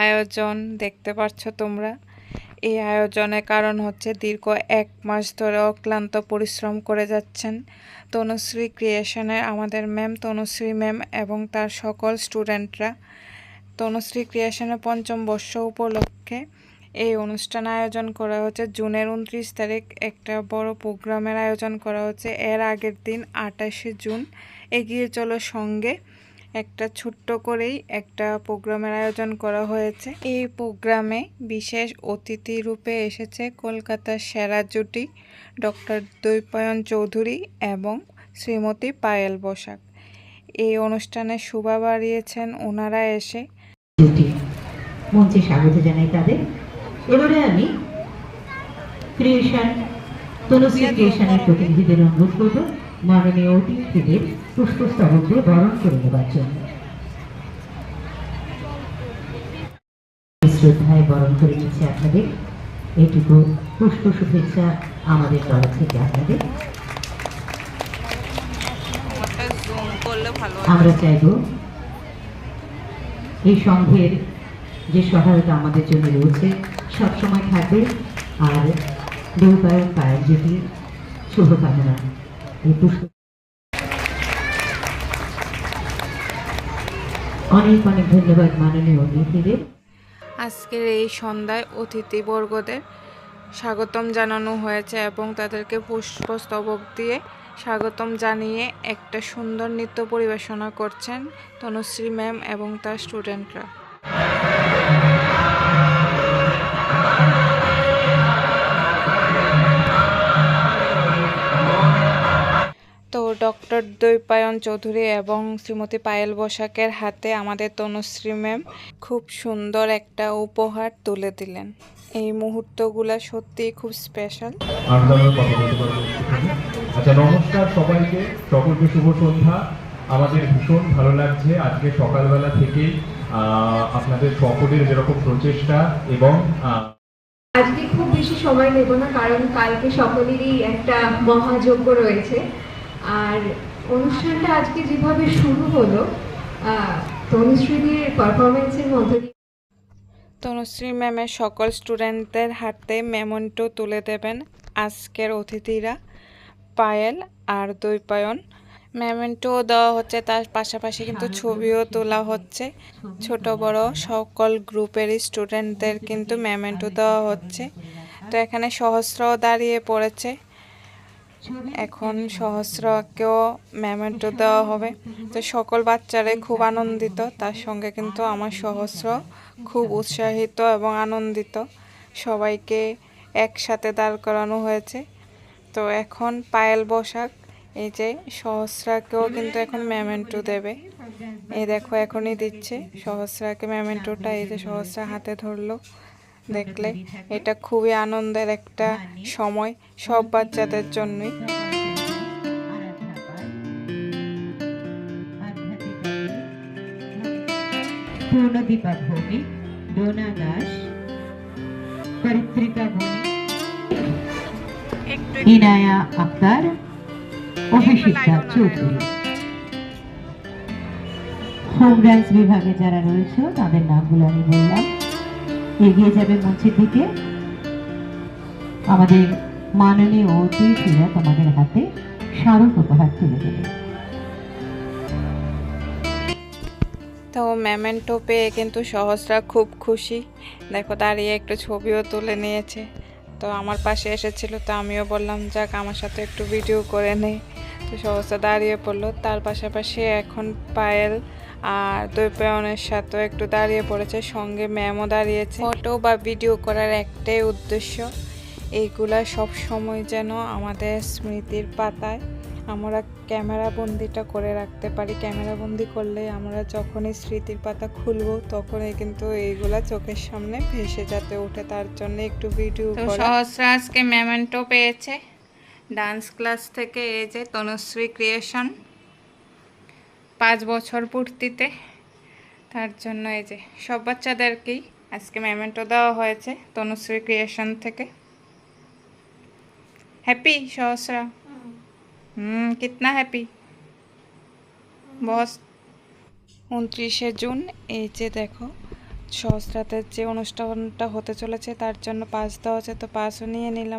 আয়োজন দেখতে পাচ্ছ তোমরা। এই আয়োজনের কারণ হচ্ছে দীর্ঘ এক মাস ধরে অক্লান্ত পরিশ্রম করে যাচ্ছেন তনুশ্রী ক্রিয়েশনের আমাদের ম্যাম তনুশ্রী ম্যাম এবং তার সকল স্টুডেন্টরা তনুশ্রী ক্রিয়েশনের পঞ্চম বর্ষ উপলক্ষে এই অনুষ্ঠান আয়োজন করা হচ্ছে। জুনের উনত্রিশ তারিখ একটা বড় প্রোগ্রামের আয়োজন করা হচ্ছে। এর আগের দিন আঠাশে জুন এগিয়ে চলো সঙ্গে। একটা ছোট্ট করেই একটা প্রোগ্রামের আয়োজন করা হয়েছে। এই প্রোগ্রামে বিশেষ অতিথি রূপে এসেছে কলকাতার সেরা জুটি ডক্টর দৈপায়ন চৌধুরী এবং শ্রীমতী পায়েল বসাক। এই অনুষ্ঠানে শোভা বাড়িয়েছেন ওনারা এসে। মঞ্চে স্বাগত জানাই তাদের। এবারে আমি ক্রিয়েশন তনুশ্রী ক্রিয়েশনের প্রতিনিধিদের অনুরোধ করব। মাননীয় অতিথিদের পুষ্পস্তবক বরণ করে নেবার জন্য। শ্রদ্ধায় বরণ করে নিচ্ছে আপনাদের। এইটুকু পুষ্প শুভেচ্ছা আমাদের তরফ থেকে আপনাদের। আমরা চাইব এই সংঘের যে সহায়তা আমাদের জন্য রয়েছে সবসময় থাকবে আর দেহপায়ন পায়ের যেটি শুভকামনা। এই পুষ্প অনেক অনেক ধন্যবাদ মাননীয় অতিথিদের। আজকের এই সন্ধ্যায় অতিথিবর্গদের স্বাগতম জানানো হয়েছে এবং তাদেরকে পুষ্পস্তবক দিয়ে স্বাগতম জানিয়ে একটা সুন্দর নৃত্য পরিবেশনা করছেন তনুশ্রী ম্যাম এবং তার স্টুডেন্টরা। ডক্টর দৈপায়ন চৌধুরী এবং শ্রীমতী পায়েল বসাকের হাতে আমাদের তনুশ্রী ম্যাম খুব সুন্দর একটা উপহার তুলে দিলেন। এই মুহূর্তগুলো সত্যিই খুব স্পেশাল। আচ্ছা নমস্কার সবাইকে। সকলকে শুভ সন্ধ্যা। আমাদের ভীষণ ভালো লাগছে আজকে সকালবেলা আহ, আপনাদের সকলের যেরকম প্রচেষ্টা এবং আজকে খুব বেশি সময় নেব না কারণ কালকে সকলেরই একটা মহাযজ্ঞ রয়েছে। আর অনুষ্ঠানটা আজকে যেভাবে শুরু হলো তনুশ্রীদের পারফরমেন্সের মধ্য দিয়ে। তনুশ্রী ম্যামের সকল স্টুডেন্টদের হাতে মেমন্টো তুলে দেবেন আজকের অতিথিরা পায়েল আর দৈপায়ন। মেমেন্টো দেওয়া হচ্ছে তার পাশাপাশি কিন্তু ছবিও তোলা হচ্ছে। ছোট বড় সকল গ্রুপের স্টুডেন্টদের কিন্তু মেমেন্টো দেওয়া হচ্ছে। তো এখানে সহস্রও দাঁড়িয়ে পড়েছে। এখন সহস্রকেও মেমেন্টো দেওয়া হবে। তো সকল বাচ্চারাই খুব আনন্দিত, তার সঙ্গে কিন্তু আমার সহস্র খুব উৎসাহিত এবং আনন্দিত। সবাইকে একসাথে দাঁড় করানো হয়েছে। তো এখন পায়েল বসাক, এই যে সহস্রাকেও কিন্তু এখন মেমেন্টো দেবে। এই দেখো এখনই দিচ্ছে, সহস্রাকে মেমেন্টোটা এই যে সহস্রা হাতে ধরলো। দেখলে এটা খুবই আনন্দের একটা সময় সব বাচ্চাদের জন্যই। পূর্ণদীপা ভৌমিক ডোনা দাস পরিত্রিকা একটু ইনায়া আক্তার অভিষিক্তা চৌধুরী। বিভাগে যারা রয়েছে তাদের নামগুলো আমি বললাম। এগিয়ে যাবে মঞ্চের দিকে। আমাদের মাননীয় অতিথিরা তোমাদের হাতে স্মারক উপহার তুলে দেবে। তো মেমেন্টো পেয়ে কিন্তু সহজরা খুব খুশি। দেখো দাঁড়িয়ে একটু ছবিও তুলে নিয়েছে। তো আমার পাশে এসেছিল, তো আমিও বললাম, যাক, আমার সাথে একটু ভিডিও করে নেই তো সহজরা দাঁড়িয়ে পড়ল। তার পাশাপাশি এখন পায়েল আর দৈপায়নের সাথেও একটু দাঁড়িয়ে পড়েছে সঙ্গে ম্যামও দাঁড়িয়েছে। ফটো বা ভিডিও করার একটাই উদ্দেশ্য এইগুলা সব সময় যেন আমাদের স্মৃতির পাতায় আমরা ক্যামেরা বন্দিটা করে রাখতে পারি। ক্যামেরা বন্দি করলে আমরা যখনই স্মৃতির পাতা খুলবো তখনই কিন্তু এইগুলা চোখের সামনে ভেসে যাতে ওঠে। তার জন্য একটু ভিডিও সহস্রা আজকে মেমেন্টো পেয়েছে। ডান্স ক্লাস থেকে এই যে তনুশ্রী ক্রিয়েশন পাঁচ বছর পূর্তিতে। তার জন্য এই যে সব বাচ্চাদেরকেই আজকে মেমেন্টো দেওয়া হয়েছে তনুশ্রী ক্রিয়েশন থেকে। হ্যাপি সহস্রা? হুম, কিতনা হ্যাপি বস। উনত্রিশে জুন, এই যে দেখো সহস্রাতের যে অনুষ্ঠানটা হতে চলেছে, তার জন্য পাস দেওয়া হচ্ছে তো পাসও নিয়ে নিলাম।